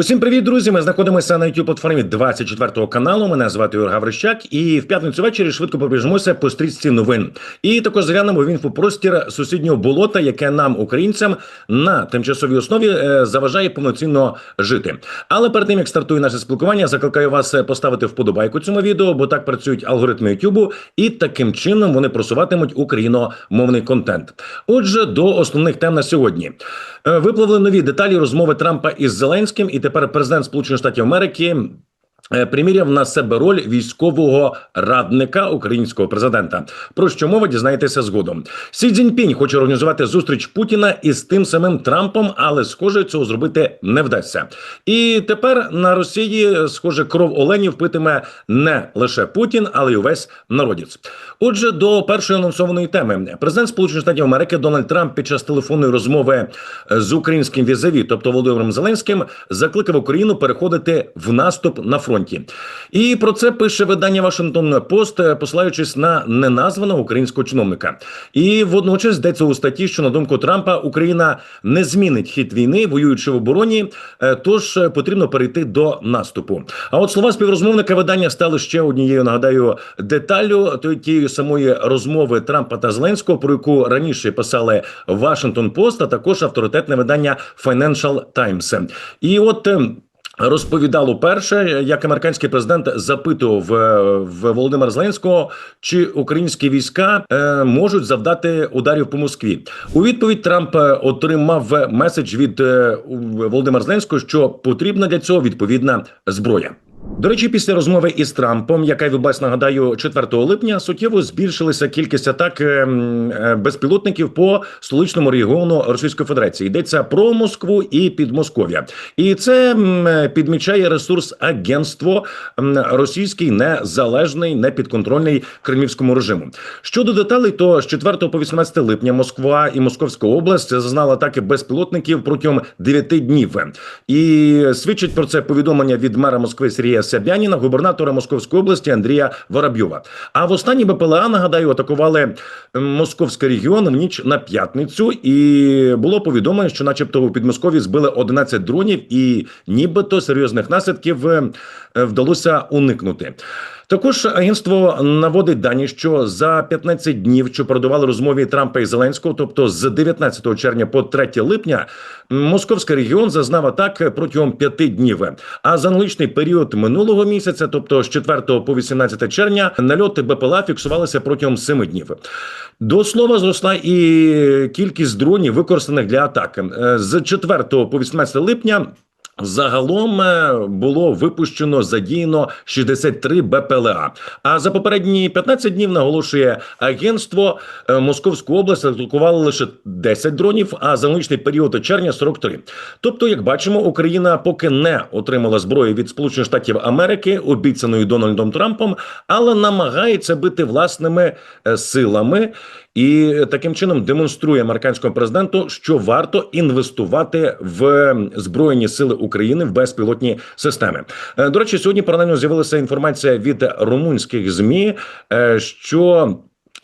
Усім привіт, друзі! Ми знаходимося на youtube платформі 24 каналу. Мене звати Юр Гаврищак, і в п'ятницю ввечері швидко пробіжимося по стрічці новин. І також заглянемо в інфопростір сусіднього болота, яке нам, українцям, на тимчасовій основі е, заважає повноцінно жити. Але перед тим як стартує наше спілкування, закликаю вас е, поставити вподобайку цьому відео, бо так працюють алгоритми Ютубу, і таким чином вони просуватимуть україномовний контент. Отже, до основних тем на сьогодні. Е, Випливли нові деталі розмови Трампа із Зеленським, і тепер президент Сполучених Штатів Америки. Е, Приміряв на себе роль військового радника українського президента. Про що мова дізнаєтеся згодом. Сі Цзіньпінь хоче організувати зустріч Путіна із тим самим Трампом, але схоже, цього зробити не вдасться. І тепер на Росії, схоже, кров оленів питиме не лише Путін, але й увесь народець. Отже, до першої анонсованої теми президент Сполучених Штатів Америки Дональд Трамп під час телефонної розмови з українським візаві, тобто Володимиром Зеленським, закликав Україну переходити в наступ на фронті. І про це пише видання Вашингтон Пост, е, посилаючись на неназваного українського чиновника. І водночас йдеться у статті, що на думку Трампа Україна не змінить хід війни, воюючи в обороні, е, тож е, потрібно перейти до наступу. А от слова співрозмовника видання стали ще однією, нагадаю, деталлю то- тієї самої розмови Трампа та Зеленського, про яку раніше писали Вашингтон Пост, а також авторитетне видання Financial Times. І от. Розповідало перше, як американський президент запитував е, в Володимира Зеленського, чи українські війська е, можуть завдати ударів по Москві. У відповідь Трамп е, отримав меседж від Володимира Зеленського, що потрібна для цього відповідна зброя. До речі, після розмови із Трампом, яка відбулась, нагадаю, 4 липня, суттєво збільшилася кількість атак е, м, е, безпілотників по столичному регіону Російської Федерації. Йдеться про Москву і Підмосков'я, і це е, підмічає ресурс агентство російський незалежний, непідконтрольний кремлівському режиму. Щодо деталей, то з 4 по 18 липня Москва і Московська область зазнала атаки безпілотників протягом 9 днів. І свідчить про це повідомлення від мера Москви Сергія Собяніна, губернатора Московської області Андрія Воробйова. А в останній БПЛА нагадаю, атакували московський регіон в ніч на п'ятницю, і було повідомлено, що, начебто, у Підмосков'ї збили 11 дронів, і нібито серйозних наслідків е, вдалося уникнути. Також агентство наводить дані, що за 15 днів, що передували розмові Трампа і Зеленського, тобто з 19 червня по 3 липня, московський регіон зазнав атак протягом 5 днів. А за аналогічний період минулого місяця, тобто з 4 по 18 червня, нальоти БПЛА фіксувалися протягом 7 днів. До слова, зросла і кількість дронів, використаних для атак Е, з 4 по 18 липня. Загалом е, було випущено задіяно 63 БПЛА. А за попередні 15 днів наголошує агентство е, Московську область атакували лише 10 дронів, а за аналогічний період червня 43. Тобто, як бачимо, Україна поки не отримала зброї від Сполучених Штатів Америки, обіцяної Дональдом Трампом, але намагається бити власними е, силами. І таким чином демонструє американському президенту, що варто інвестувати в збройні сили України в безпілотні системи. Е, До речі, сьогодні паралельно з'явилася інформація від румунських змі, е, що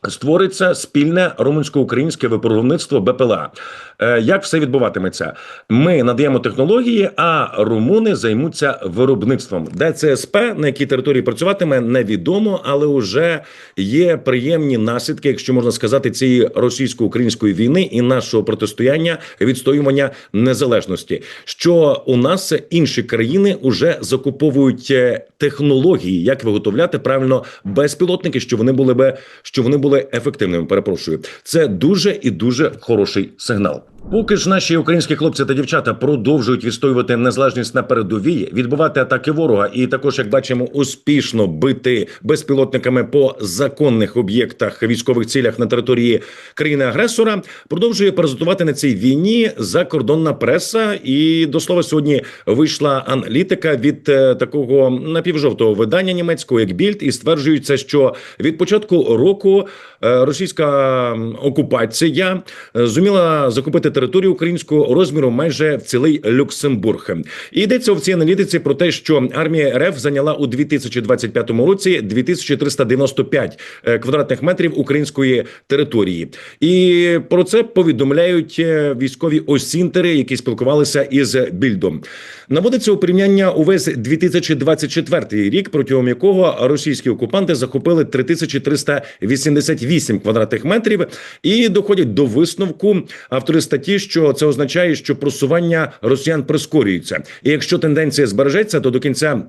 Створиться спільне румунсько-українське виробництво БПЛА. Е, Як все відбуватиметься? Ми надаємо технології, а румуни займуться виробництвом. Де ЦСП, на якій території працюватиме, невідомо, але вже є приємні наслідки, якщо можна сказати, цієї російсько-української війни і нашого протистояння відстоювання незалежності. Що у нас інші країни вже закуповують е, технології, як виготовляти правильно безпілотники, що вони були би що вони були ефективними. Перепрошую, це дуже і дуже хороший сигнал. Поки ж наші українські хлопці та дівчата продовжують відстоювати незалежність на передовій, відбивати атаки ворога, і також, як бачимо, успішно бити безпілотниками по законних об'єктах військових цілях на території країни-агресора, продовжує паразитувати на цій війні закордонна преса. І до слова, сьогодні вийшла аналітика від е, такого напівжовтого видання німецького, як Більд, і стверджується, що від початку року е, російська окупація е, зуміла закупити територію українську розміру майже в цілий Люксембург. І йдеться в цій аналітиці про те, що армія РФ зайняла у 2025 році 2395 е, квадратних метрів української території, і про це повідомляють е, військові осінтери, які спілкувалися із більдом. Наводиться у порівняння увесь 2024 рік, протягом якого російські окупанти захопили 3388 квадратних метрів, і доходять до висновку автори статті, що це означає, що просування росіян прискорюється. І якщо тенденція збережеться, то до кінця.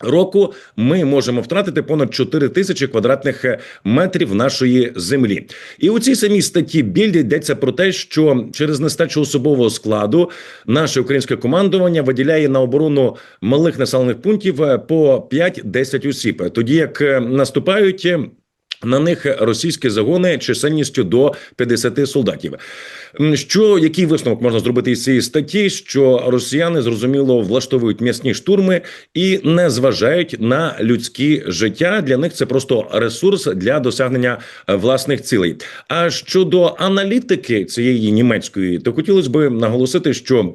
Року ми можемо втратити понад 4 тисячі квадратних е, метрів нашої землі, і у цій самій статті більді йдеться про те, що через нестачу особового складу наше українське командування виділяє на оборону малих населених пунктів е, по 5-10 осіб, тоді як е, наступають. На них російські загони чисельністю до 50 солдатів. Що який висновок можна зробити із цієї статті? Що росіяни зрозуміло влаштовують м'ясні штурми і не зважають на людські життя. Для них це просто ресурс для досягнення е, власних цілей. А щодо аналітики цієї німецької, то хотілося б наголосити, що.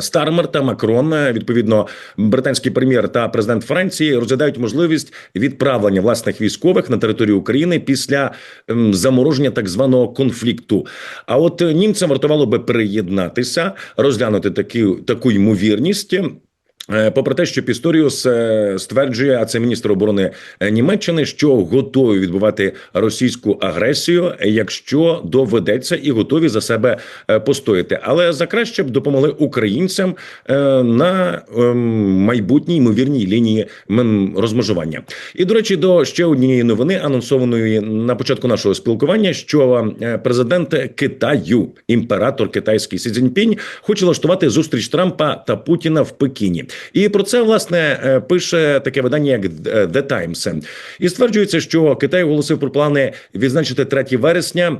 Стармер та Макрон, е, відповідно, британський прем'єр та президент Франції розглядають можливість відправлення власних військових на територію України після замороження так званого конфлікту. А от е, німцям вартувало би приєднатися, розглянути такі, таку ймовірність. Е, Попри те, що Пісторіус е, стверджує, а це міністр оборони е, Німеччини, що готові відбувати російську агресію, якщо доведеться, і готові за себе постояти. Але за краще б допомогли українцям на ем, майбутній ймовірній лінії розмежування. І до речі, до ще однієї новини, анонсованої на початку нашого спілкування, що президент Китаю, імператор китайський Сі Цзіньпінь, хоче влаштувати зустріч Трампа та Путіна в Пекіні. І про це власне е, пише таке видання, як е, The Times. І стверджується, що Китай оголосив про плани відзначити 3 вересня.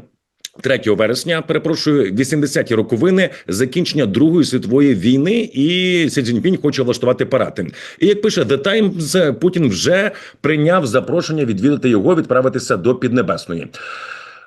3 вересня, перепрошую, 80-ті роковини закінчення Другої світової війни, і Сі Цзіньпінь хоче влаштувати парад. І як пише The Times, Путін вже прийняв запрошення відвідати його, відправитися до Піднебесної.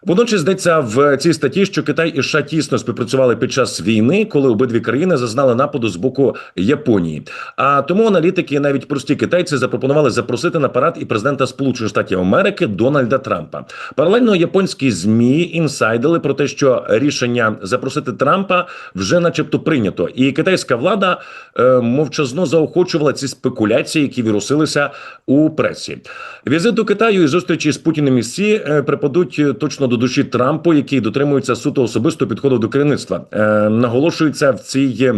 Водночас йдеться в цій статті, що Китай і США тісно співпрацювали під час війни, коли обидві країни зазнали нападу з боку Японії. А тому аналітики, навіть прості китайці, запропонували запросити на парад і президента Сполучених Штатів Америки Дональда Трампа. Паралельно японські змі інсайдили про те, що рішення запросити Трампа вже, начебто, прийнято, і китайська влада е, мовчазно заохочувала ці спекуляції, які вірусилися у пресі. Візит до Китаю і зустрічі з Путіним і Сі е, припадуть точно до душі Трампу, який дотримується суто особисто підходу до керівництва. Е, наголошується в цій.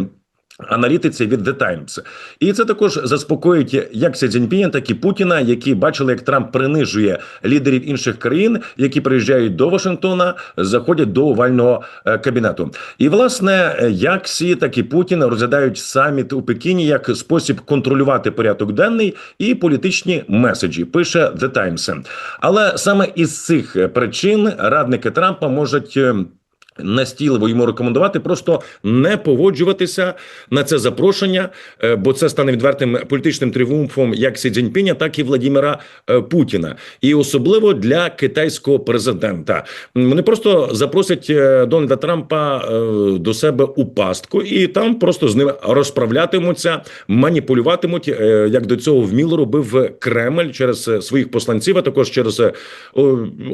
Аналітиці від The Times. і це також заспокоїть як Сі Цзіньпіня, так і Путіна, які бачили, як Трамп принижує лідерів інших країн, які приїжджають до Вашингтона, заходять до овального е, кабінету. І власне, як Сі, так і Путін розглядають саміт у Пекіні як спосіб контролювати порядок денний і політичні меседжі. Пише The Times. Але саме із цих причин радники Трампа можуть. Настійливо йому рекомендувати просто не погоджуватися на це запрошення, е, бо це стане відвертим політичним тріумфом як Сі Цзіньпіня, так і Владіміра е, Путіна, і особливо для китайського президента. Вони просто запросять е, Дональда Трампа до себе у пастку, і там просто з ним розправлятимуться, маніпулюватимуть, як до цього вміло робив Кремль через своїх посланців, а також через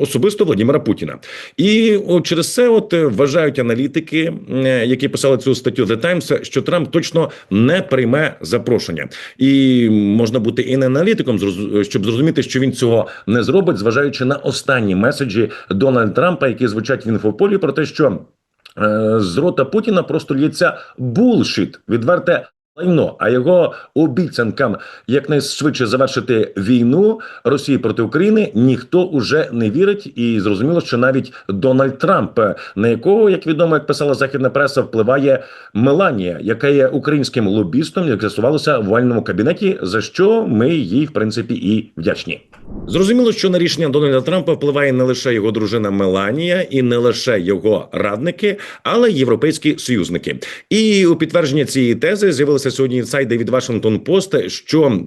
особисто Владимира Путіна. І через це, от вважають аналітики, які писали цю статтю The Times, що Трамп точно не прийме запрошення, і можна бути і не аналітиком, щоб зрозуміти, що він цього не зробить, зважаючи на останні меседжі Дональда Трампа, які звучать в інфополі про те, що е, з рота Путіна просто лється булшіт, відверте. Лайно, а його обіцянкам якнайшвидше завершити війну Росії проти України ніхто уже не вірить, і зрозуміло, що навіть Дональд Трамп, на якого, як відомо, як писала західна преса, впливає Меланія, яка є українським лобістом, як з'ясувалося в вольному кабінеті, за що ми їй в принципі і вдячні. Зрозуміло, що на рішення Дональда Трампа впливає не лише його дружина Меланія і не лише його радники, але й європейські союзники. І у підтвердження цієї тези з'явилися сьогодні інсайди від Washington Post, що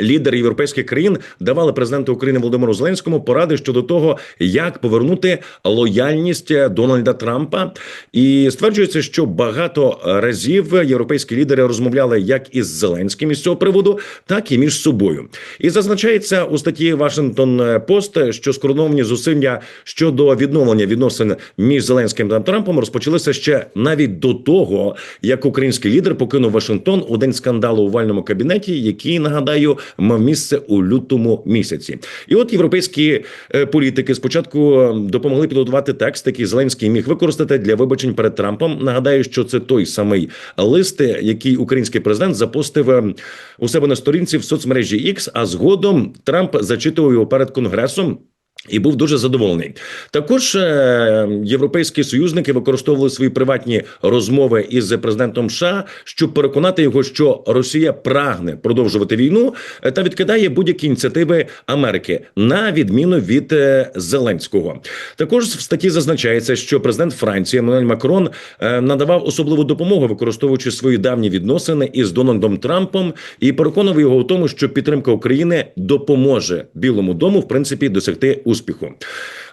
Лідери європейських країн давали президенту України Володимиру Зеленському поради щодо того, як повернути лояльність Дональда Трампа, і стверджується, що багато разів європейські лідери розмовляли як із Зеленським із цього приводу, так і між собою. І зазначається у статті Вашингтон Пост, що скоординовані зусилля щодо відновлення відносин між Зеленським та Трампом розпочалися ще навіть до того, як український лідер покинув Вашингтон у день скандалу у вальному кабінеті, який нагадаю мав місце у лютому місяці. І от європейські е, політики спочатку е, допомогли підготувати текст, який Зеленський міг використати для вибачень перед Трампом. Нагадаю, що це той самий лист, який український президент запостив е, у себе на сторінці в соцмережі X, а згодом Трамп зачитував його перед конгресом. І був дуже задоволений. Також е, європейські союзники використовували свої приватні розмови із президентом США, щоб переконати його, що Росія прагне продовжувати війну е, та відкидає будь-які ініціативи Америки на відміну від е, Зеленського. Також в статті зазначається, що президент Франції Еммануель Макрон надавав особливу допомогу, використовуючи свої давні відносини із Дональдом Трампом, і переконував його у тому, що підтримка України допоможе Білому дому в принципі досягти успіху.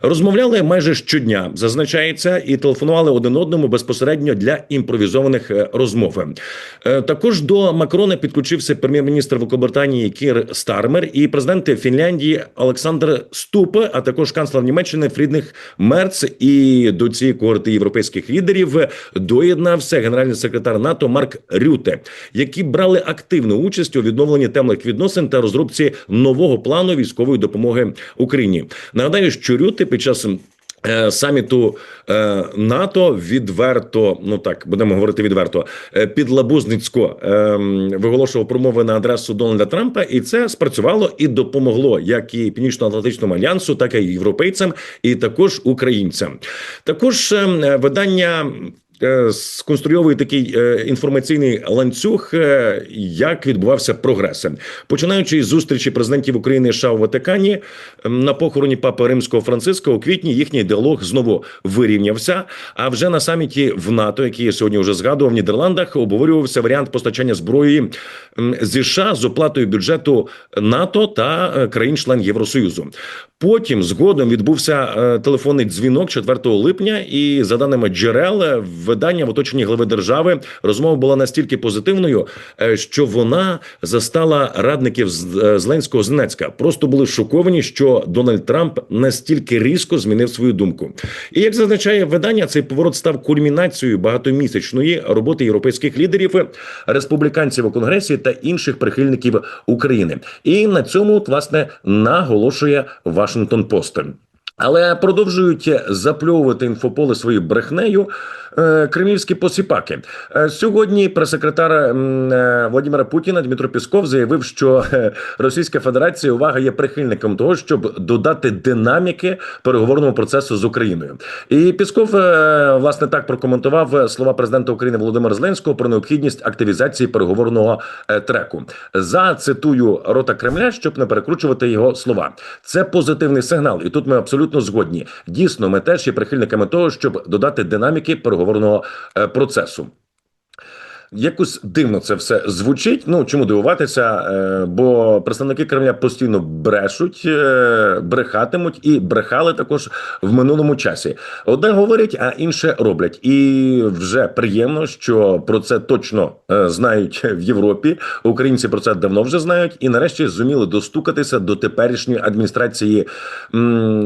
Розмовляли майже щодня, зазначається, і телефонували один одному безпосередньо для імпровізованих е, розмов. Е, Також до Макрона підключився прем'єр-міністр Великобританії Кір Стармер і президент Фінляндії Олександр Ступ, а також канцлер Німеччини Фрідних Мерц. І до цієї когорти європейських лідерів доєднався генеральний секретар НАТО Марк Рюте, які брали активну участь у відновленні темних відносин та розробці нового плану військової допомоги Україні. Нагадаю, що Рюти під час е, саміту е, НАТО відверто, ну так будемо говорити відверто, під підлабузницько е, виголошував промови на адресу Дональда Трампа, і це спрацювало і допомогло як і Північно-Атлантичному альянсу, так і європейцям, і також українцям. Також е, видання. Е, Сконструйовує такий е, інформаційний ланцюг, е, як відбувався прогрес, починаючи з зустрічі президентів України США у Ватикані на похороні папи Римського Франциска у квітні їхній діалог знову вирівнявся. А вже на саміті в НАТО, який я сьогодні вже згадував в Нідерландах, обговорювався варіант постачання зброї зі США з оплатою бюджету НАТО та країн-член Євросоюзу. Потім згодом відбувся е, телефонний дзвінок 4 липня, і за даними джерел видання в оточенні глави держави розмова була настільки позитивною, е, що вона застала радників з е, Зеленського Зенецька. Просто були шоковані, що Дональд Трамп настільки різко змінив свою думку. І як зазначає видання, цей поворот став кульмінацією багатомісячної роботи європейських лідерів, республіканців у конгресі та інших прихильників України. І на цьому власне наголошує Вашингтон Пост. Але продовжують запльовувати інфополе своєю брехнею кремлівські посіпаки. Е, сьогодні прес-секретар е, Путіна Дмитро Пісков заявив, що е, Російська Федерація увага є прихильником того, щоб додати динаміки переговорного процесу з Україною. І Пісков е, власне так прокоментував слова президента України Володимира Зеленського про необхідність активізації переговорного е, треку. За цитую рота Кремля, щоб не перекручувати його слова. Це позитивний сигнал, і тут ми абсолютно згодні. Дійсно, ми теж є прихильниками того, щоб додати динаміки переговорного е, процесу. Якось дивно це все звучить. Ну чому дивуватися? Е, бо представники Кремля постійно брешуть, е, брехатимуть і брехали також в минулому часі. Одне говорять, а інше роблять. І вже приємно, що про це точно е, знають в Європі. Українці про це давно вже знають, і нарешті зуміли достукатися до теперішньої адміністрації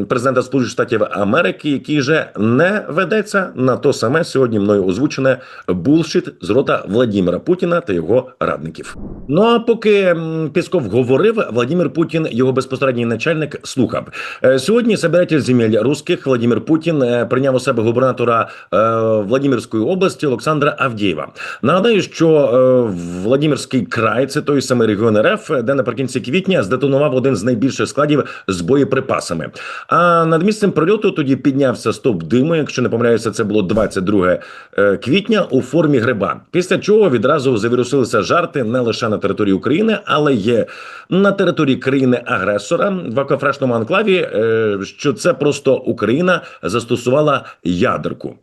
президента Сполучених Штатів Америки, який же не ведеться на то саме сьогодні мною озвучене булшіт з рота Владимира Путіна та його радників. Ну а поки Пісков говорив, Владимир Путін, його безпосередній начальник, слухав Е, сьогодні. Собиратель земель русських Владимир Путін е, прийняв у себе губернатора е, Владимирської області Олександра Авдієва. Нагадаю, що Владимирський край це той самий регіон РФ, де наприкінці квітня здетонував один з найбільших складів з боєприпасами. А над місцем прильоту тоді піднявся стовп диму. Якщо не помиляюся, це було 22 е, квітня у формі гриба. Після чого відразу завірусилися жарти не лише на території України, але є на території країни-агресора в акафрешному анклаві, е, що це просто Україна застосувала ядерку.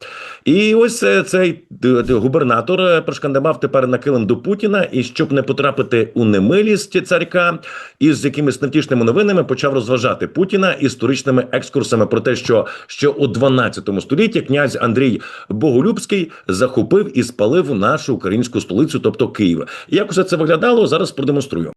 І ось е, цей д- губернатор е, прошкандибав тепер на килим до Путіна, і щоб не потрапити у немилість царька, із якимись невтішними новинами почав розважати Путіна історичними екскурсами про те, що ще у 12 столітті князь Андрій Боголюбський захопив і спалив нашу українську столицю, тобто Києва. Як усе це виглядало, зараз продемонструю.